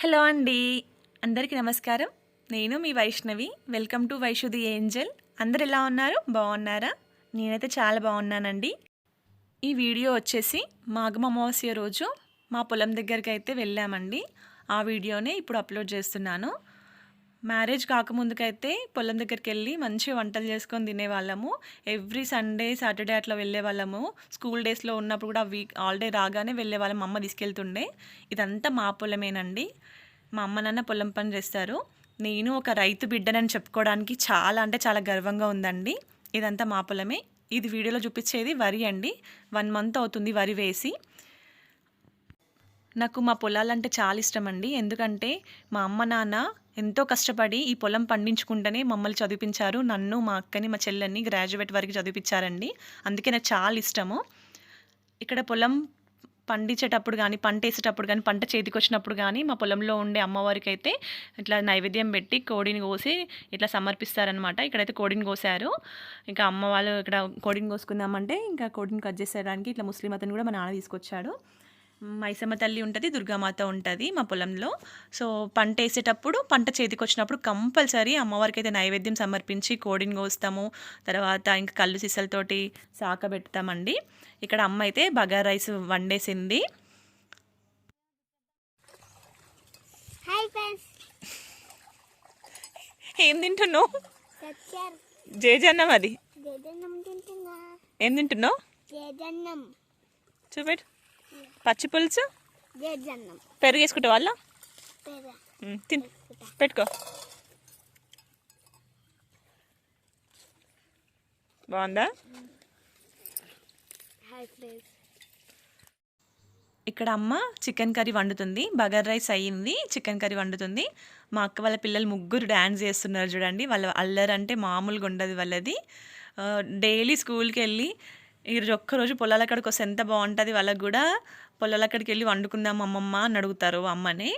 Hello అండి. అందరికీ నమస్కారం. నేను మీ వైష్ణవి. వెల్కమ్ టు వైషుది ఏంజల్. అందరు ఎలా ఉన్నారు? బాగున్నారా? నేనైతే చాలా బాగున్నానండి. ఈ వీడియో వచ్చేసి మాఘం అమావాస్య రోజు మా పొలం దగ్గరికి అయితే వెళ్ళామండి. ఆ వీడియోనే ఇప్పుడు అప్లోడ్ చేస్తున్నాను. మ్యారేజ్ కాకముందుకైతే పొలం దగ్గరికి వెళ్ళి మంచిగా వంటలు చేసుకొని తినేవాళ్ళము. ఎవ్రీ సండే సాటర్డే అట్లా వెళ్ళే వాళ్ళము స్కూల్ డేస్లో ఉన్నప్పుడు కూడా వీక్ హాలిడే రాగానే వెళ్ళే వాళ్ళం అమ్మ తీసుకెళ్తుండే. ఇదంతా మా పొలమేనండి. మా అమ్మ నాన్న పొలం పని చేస్తారు. నేను ఒక రైతు బిడ్డనని చెప్పుకోవడానికి చాలా అంటే చాలా గర్వంగా ఉందండి. ఇదంతా మా పొలమే. ఇది వీడియోలో చూపించేది వరి అండి. వన్ మంత్ అవుతుంది వరి వేసి. నాకు మా పొలాలంటే చాలా ఇష్టం అండి ఎందుకంటే మా అమ్మ నాన్న ఎంతో కష్టపడి ఈ పొలం పండించుకుంటేనే మమ్మల్ని చదివించారు. నన్ను మా అక్కని మా చెల్లెని గ్రాడ్యుయేట్ వరకు చదివించారండి అందుకే నాకు చాలా ఇష్టము. ఇక్కడ పొలం పండించేటప్పుడు కానీ పంట వేసేటప్పుడు కానీ పంట చేతికి వచ్చినప్పుడు కానీ మా పొలంలో ఉండే అమ్మవారికి అయితే ఇట్లా నైవేద్యం పెట్టి కోడిని కోసి ఇట్లా సమర్పిస్తారనమాట ఇక్కడైతే కోడిని కోసారు. ఇంకా అమ్మ వాళ్ళు ఇక్కడ కోడిని కోసుకుందామంటే ఇంకా కోడిని కట్ చేసేయడానికి ఇట్లా ముస్లిం అతను కూడా మా నాన్న తీసుకొచ్చాడు. మైసమ్మ తల్లి ఉంటుంది దుర్గామాత ఉంటుంది మా పొలంలో. సో పంట వేసేటప్పుడు పంట చేతికి వచ్చినప్పుడు కంపల్సరీ అమ్మవారికి అయితే నైవేద్యం సమర్పించి కోడిని కోస్తాము. తర్వాత ఇంకా కళ్ళు సీసలతోటి సాక పెడతామండి. ఇక్కడ అమ్మ అయితే బగార్ రైస్ వండేసింది. ఏం తింటున్నావు? సత్యార్ జేజన్నం అది. ఏం తింటున్నావు? చూపెట్టు. పచ్చి పులుసు? పెరుగు. వేసుకుంటే వాళ్ళ తిన్ పెట్టుకో. బాగుందా? ఇక్కడ అమ్మ చికెన్ కర్రీ వండుతుంది. బగర్ రైస్ అయ్యింది చికెన్ కర్రీ వండుతుంది. మా అక్క వాళ్ళ పిల్లలు ముగ్గురు డ్యాన్స్ చేస్తున్నారు చూడండి. వాళ్ళ అల్లరి అంటే మామూలుగా ఉండదు వాళ్ళది. డైలీ స్కూల్కి వెళ్ళి ఈరోజు ఒక్కరోజు పొలాల అక్కడికి వస్తే ఎంత బాగుంటుంది వాళ్ళకి కూడా పొలాల అక్కడికి వెళ్ళి వండుకుందాం అమ్మమ్మ అని అడుగుతారు అమ్మని.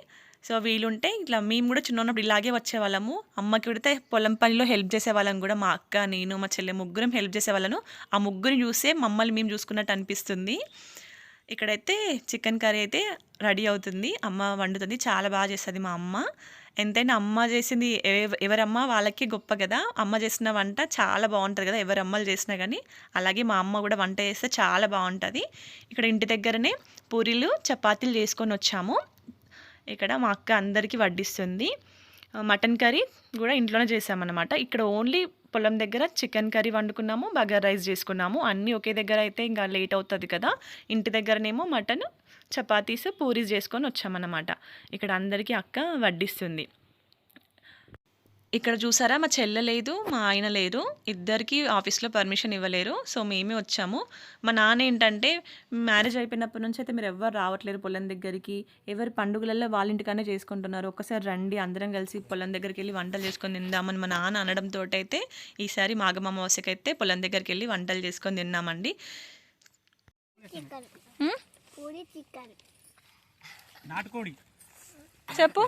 సో వీలుంటే ఇట్లా మేము కూడా చిన్న ఉన్నప్పుడు ఇలాగే వచ్చేవాళ్ళము. అమ్మకి పెడితే పొలం పనిలో హెల్ప్ చేసేవాళ్ళం కూడా మా అక్క నేను మా చెల్లె ముగ్గురం హెల్ప్ చేసేవాళ్ళను ఆ ముగ్గురిని చూసే మమ్మల్ని మేము చూసుకున్నట్టు అనిపిస్తుంది. ఇక్కడైతే చికెన్ కర్రీ అయితే రెడీ అవుతుంది. అమ్మ వండుతుంది. చాలా బాగా చేస్తుంది మా అమ్మ. ఎంతైనా అమ్మ చేసింది ఎవరమ్మా ఎవరమ్మ వాళ్ళకి గొప్ప కదా. అమ్మ చేసిన వంట చాలా బాగుంటుంది కదా. ఎవరు అమ్మలు చేసినా కానీ అలాగే మా అమ్మ కూడా వంట చేస్తే చాలా బాగుంటుంది. ఇక్కడ ఇంటి దగ్గరనే పూరీలు చపాతీలు చేసుకొని వచ్చాము. ఇక్కడ మా అక్క అందరికీ వడ్డిస్తుంది. మటన్ కర్రీ కూడా ఇంట్లోనే చేసామన్నమాట ఇక్కడ ఓన్లీ పొలం దగ్గర చికెన్ కర్రీ వండుకున్నాము బగర్ రైస్ చేసుకున్నాము. అన్నీ ఒకే దగ్గర అయితే ఇంకా లేట్ అవుతుంది కదా. ఇంటి దగ్గరనేమో మటన్ చపాతీస్ పూరీస్ చేసుకొని వచ్చామన్నమాట. ఇక్కడ అందరికీ అక్క వడ్డిస్తుంది. ఇక్కడ చూసారా? మా చెల్లె లేదు మా ఆయన లేరు ఇద్దరికి ఆఫీస్లో పర్మిషన్ ఇవ్వలేరు సో మేమే వచ్చాము. మా నాన్న ఏంటంటే మ్యారేజ్ అయిపోయినప్పటి నుంచి అయితే మీరు ఎవరు రావట్లేరు పొలం దగ్గరికి. ఎవరి పండుగలలో వాళ్ళ ఇంటికనే చేసుకుంటున్నారు. ఒక్కసారి రండి అందరం కలిసి పొలం దగ్గరికి వెళ్ళి వంటలు చేసుకొని తిందామని మా నాన్న అనడంతో అయితే ఈసారి మాఘం అమావాస్యకి అయితే పొలం దగ్గరికి వెళ్ళి వంటలు చేసుకొని తిన్నామండి. చెప్పు.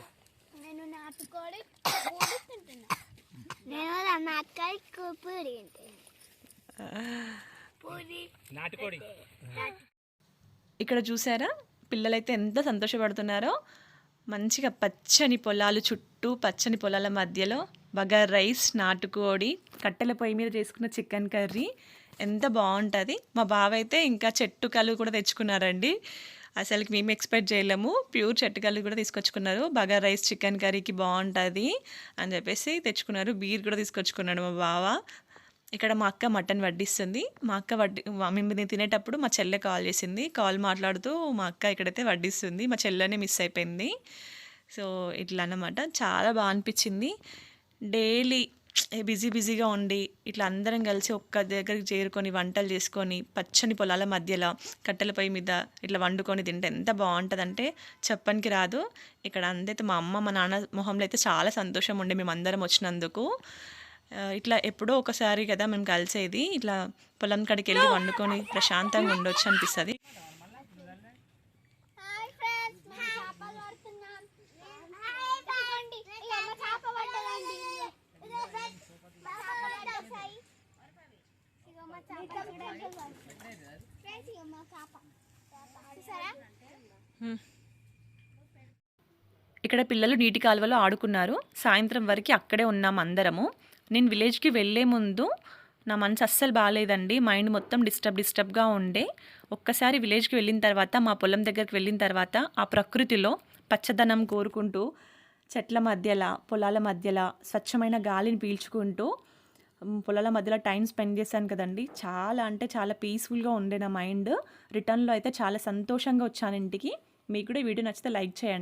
నేను నాటుకోడి తింటున్నా. నేను నాటుకోడి కు- పూరి తింటున్నా. పూరి నాటుకోడి. ఇక్కడ చూసారా? పిల్లలైతే ఎంత సంతోషపడుతున్నారో. మంచిగా పచ్చని పొలాలు చుట్టూ పచ్చని పొలాల మధ్యలో బగార్ రైస్ నాటుకోడి కట్టెల పొయ్యి మీద చేసుకున్న చికెన్ కర్రీ ఎంత బాగుంటుంది. మా బావ అయితే ఇంకా చెట్టు కళ్ళు కూడా తెచ్చుకున్నారండి. అసలుకి మేము ఎక్స్పెక్ట్ చేయలేము. ప్యూర్ చెట్టు కళ్ళు కూడా తీసుకొచ్చుకున్నారు. బగర్ రైస్ చికెన్ కర్రీకి బాగుంటుంది అని చెప్పేసి తెచ్చుకున్నారు. బీర్ కూడా తీసుకొచ్చుకున్నాడు మా బావ. ఇక్కడ మా అక్క మటన్ వడ్డిస్తుంది. మా అక్క వడ్డి మేము తినేటప్పుడు మా చెల్లె కాల్ చేసింది. కాల్ మాట్లాడుతూ మా అక్క ఇక్కడైతే వడ్డిస్తుంది. మా చెల్లెనే మిస్ అయిపోయింది. సో ఇట్లా అన్నమాట. చాలా బాగా అనిపించింది. డైలీ బిజీ బిజీగా ఉండి ఇట్లా అందరం కలిసి ఒక్క దగ్గరికి చేరుకొని వంటలు చేసుకొని పచ్చని పొలాల మధ్యలో కట్టెల పొయ్యి మీద ఇట్లా వండుకొని తింటే ఎంత బాగుంటుందంటే చెప్పనికి రాదు. ఇక్కడ అందైతే మా అమ్మ మా నాన్న మొహంలో అయితే చాలా సంతోషం ఉండే మేము అందరం వచ్చినందుకు. ఇట్లా ఎప్పుడో ఒకసారి కదా మేము కలిసేది. ఇట్లా పొలం కాడికి వెళ్ళి వండుకొని ప్రశాంతంగా ఉండొచ్చు అనిపిస్తుంది హాయ్ ఫ్రెండ్స్ మేము చేపలు పడుతున్నాం హాయ్ ఫ్రెండ్స్ ఇక మా చేప పడ్డదండి ఇదో ఫ్రెండ్స్ మా చేప పడ్డది ఇక మా చేప ఫ్రెండ్స్ ఇక మా చేప చూసారా ఇక్కడ పిల్లలు నీటి కాలువలో ఆడుకున్నారు. సాయంత్రం వరకు అక్కడే ఉన్నాం అందరము. నేను విలేజ్కి వెళ్ళే ముందు నా మనసు అస్సలు బాగాలేదండి మైండ్ మొత్తం డిస్టర్బ్ డిస్టర్బ్గా ఉండే. ఒక్కసారి విలేజ్కి వెళ్ళిన తర్వాత మా పొలం దగ్గరికి వెళ్ళిన తర్వాత ఆ ప్రకృతిలో పచ్చదనం కోరుకుంటూ చెట్ల మధ్యలో పొలాల మధ్యలో స్వచ్ఛమైన గాలిని పీల్చుకుంటూ పొలాల మధ్యలో టైం స్పెండ్ చేశాను కదండి. చాలా అంటే చాలా పీస్ఫుల్గా ఉండే నా మైండ్. రిటర్న్లో అయితే చాలా సంతోషంగా వచ్చాను ఇంటికి. మీకు కూడా వీడియో నచ్చితే లైక్ చేయండి.